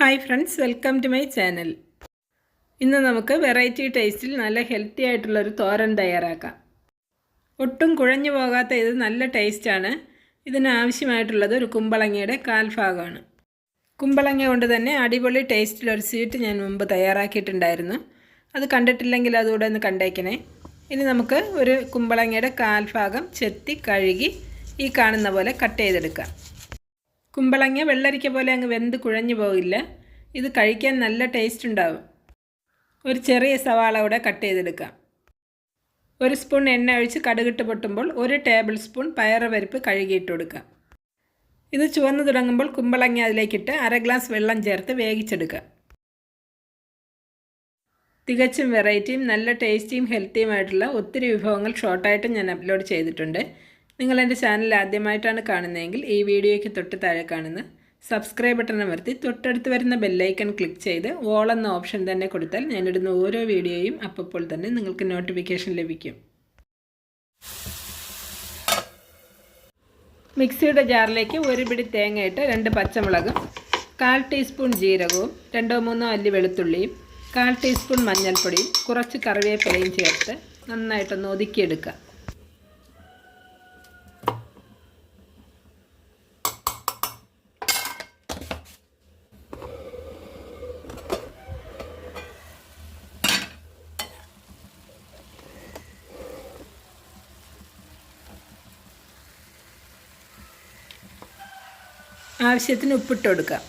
Hi friends welcome to my channel ഇന്ന് നമുക്ക് variety ടേസ്റ്റിൽ നല്ല ഹെൽത്തി ആയിട്ടുള്ളൊരു തോരൻ തയ്യാറാക്കാം. ഒട്ടും കുഴഞ്ഞു പോകാത്ത ഇത് നല്ല ടേസ്റ്റാണ് ഇതിനാവശ്യമായിട്ടുള്ളത് ഒരു കുമ്പളങ്ങയുടെ കാൽഭാഗമാണ് കുമ്പളങ്ങ കൊണ്ട് തന്നെ അടിപൊളി ടേസ്റ്റിലൊരു സ്വീറ്റ് ഞാൻ മുമ്പ് തയ്യാറാക്കിയിട്ടുണ്ടായിരുന്നു. അത് കണ്ടിട്ടില്ലെങ്കിൽ അതുകൂടെ ഒന്ന് കണ്ടേക്കണേ. ഇനി നമുക്ക് ഒരു കുമ്പളങ്ങയുടെ കാൽഭാഗം ചെത്തി കഴുകി ഈ കാണുന്ന പോലെ കട്ട് ചെയ്തെടുക്കാം. കുമ്പളങ്ങ വെള്ളരിക്ക പോലെ അങ്ങ് വെന്ത് കുഴഞ്ഞു പോകില്ല. ഇത് കഴിക്കാൻ നല്ല ടേസ്റ്റ് ഉണ്ടാവും. ഒരു ചെറിയ സവാള കൂടെ കട്ട് ചെയ്തെടുക്കാം. ഒരു സ്പൂൺ എണ്ണ ഒഴിച്ച് കടുകിട്ട് പൊട്ടുമ്പോൾ ഒരു ടേബിൾ സ്പൂൺ പയറുപരിപ്പ് കഴുകിയിട്ട് കൊടുക്കാം. ഇത് ചുവന്നു തുടങ്ങുമ്പോൾ കുമ്പളങ്ങ അതിലേക്കിട്ട് അര ഗ്ലാസ് വെള്ളം ചേർത്ത് വേവിച്ചെടുക്കുക തികച്ചും വെറൈറ്റിയും നല്ല ടേസ്റ്റിയും ഹെൽത്തിയുമായിട്ടുള്ള ഒത്തിരി വിഭവങ്ങൾ ഷോർട്ടായിട്ടും ഞാൻ അപ്ലോഡ് ചെയ്തിട്ടുണ്ട്. നിങ്ങൾ എന്റെ ചാനൽ ആദ്യമായിട്ടാണ് കാണുന്നതെങ്കിൽ ഈ വീഡിയോയ്ക്ക് തൊട്ട് താഴെ കാണുന്ന സബ്സ്ക്രൈബ് ബട്ടൺ അമർത്തി തൊട്ടടുത്ത് വരുന്ന ബെല്ലൈക്കൺ ക്ലിക്ക് ചെയ്ത് ഓൾ എന്ന ഓപ്ഷൻ തന്നെ കൊടുത്താൽ ഞാനിടുന്ന ഓരോ വീഡിയോയും അപ്പോൾ തന്നെ നിങ്ങൾക്ക് നോട്ടിഫിക്കേഷൻ ലഭിക്കും. മിക്സിയുടെ ജാറിലേക്ക് ഒരു പിടി തേങ്ങയിട്ട് രണ്ട് പച്ചമുളകും കാൽ ടീസ്പൂൺ ജീരകവും രണ്ടോ മൂന്നോ അല്ലി വെളുത്തുള്ളിയും കാൽ ടീസ്പൂൺ മഞ്ഞൾപ്പൊടിയും കുറച്ച് കറിവേപ്പിലയും ചേർത്ത് നന്നായിട്ടൊന്ന് ഒതുക്കിയെടുക്കുക. ആവശ്യത്തിന് ഉപ്പിട്ട് കൊടുക്കുക.